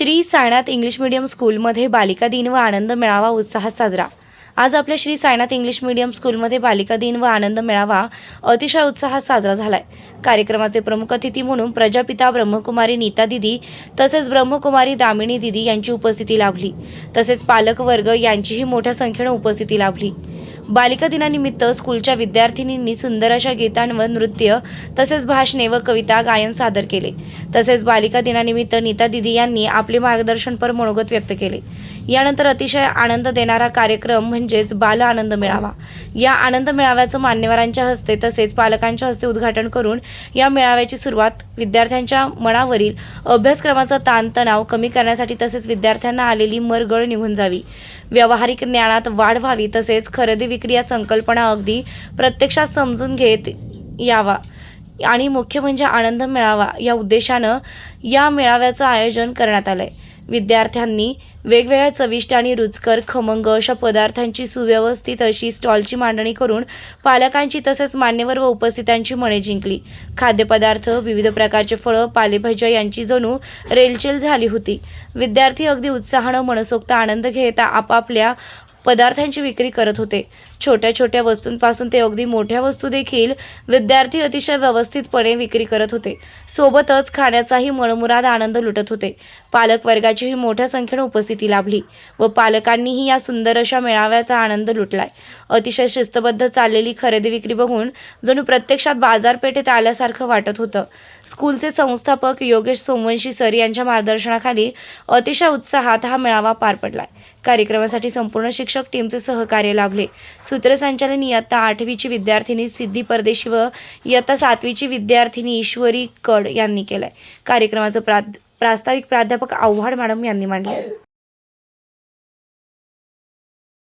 Shri Sainath English medium स्कूलमध्ये बालिका दिन व आनंद मेळावा उत्साहात साजरा. आज आपल्या श्री सायनाथ इंग्लिश मीडियम स्कूलमध्ये बालिका दिन व आनंद मेळावा अतिशय उत्साहात साजरा झालाय. कार्यक्रमाचे प्रमुख अतिथी म्हणून प्रजापिता ब्रह्मकुमारी नीता दिदी तसेच ब्रह्मकुमारी दामिनी दिदी यांची उपस्थिती लाभली. तसेच पालकवर्ग यांचीही मोठ्या संख्येनं उपस्थिती लाभली. बालिका दिनानिमित्त स्कूलच्या विद्यार्थिनींनी सुंदर अशा गीतांवर नृत्य तसेच भाषणे व कविता गायन सादर केले. तसेच बालिका दिनानिमित्त नीता दिदी यांनी आपले मार्गदर्शनपर मनोगत व्यक्त केले. यानंतर अतिशय आनंद देणारा कार्यक्रम म्हणजेच बाल आनंद मेळावा. या आनंद मेळाव्याचं मान्यवरांच्या हस्ते तसेच पालकांच्या हस्ते उद्घाटन करून या मेळाव्याची सुरुवात विद्यार्थ्यांच्या मनावरील अभ्यासक्रमाचा ताणतणाव कमी करण्यासाठी तसेच विद्यार्थ्यांना आलेली मरगळ निघून जावी. व्यावहारिक ज्ञानात वाढ व्हावी तसेच खरेदी विक्री या संकल्पना अगदी प्रत्यक्षात समजून घेत यावा. आणि मुख्य म्हणजे आनंद मेळावा या उद्देशानं या मेळाव्याचं आयोजन करण्यात आलं आहे विद्यार्थ्यांनी वेगवेगळ्या चविष्ट आणि रुचकर खमंग अशा पदार्थांची सुव्यवस्थित अशी स्टॉलची मांडणी करून पालकांची तसेच मान्यवर व उपस्थितांची मने जिंकली. खाद्यपदार्थ विविध प्रकारचे फळं पालेभाज्या यांची जणू रेलचेल झाली होती. विद्यार्थी अगदी उत्साहानं मनसोक्त आनंद घेता आपापल्या पदार्थांची विक्री करत होते. छोट्या छोट्या वस्तूंपासून ते अगदी मोठ्या वस्तू देखील विद्यार्थी अतिशय व्यवस्थितपणे विक्री करत होते. सोबतच खाण्याचाही मनमुराद आनंद लुटत होते. पालक वर्गाचीही मोठ्या संख्येने उपस्थिती लाभली व पालकांनीही या सुंदर अशा मेळाव्याचा आनंद लुटलाय. अतिशय शिस्तबद्ध चाललेली खरेदी विक्री बघून जणू प्रत्यक्षात बाजारपेठेत आल्यासारखं वाटत होतं. स्कूलचे संस्थापक योगेश सोमवंशी सर यांच्या मार्गदर्शनाखाली अतिशय उत्साहात हा मेळावा पार पडलाय. कार्यक्रमासाठी संपूर्ण शिक्षक टीमचे सहकार्य लाभले. सूत्रसंचालन इयत्ता आठवीची विद्यार्थिनी सिद्धी परदेशी व इयत्ता सातवीची विद्यार्थिनी ईश्वरी कड यांनी केलंय. कार्यक्रमाचं प्रा प्रास्ताविक प्राध्यापक आव्हाड मॅडम यांनी मांडले.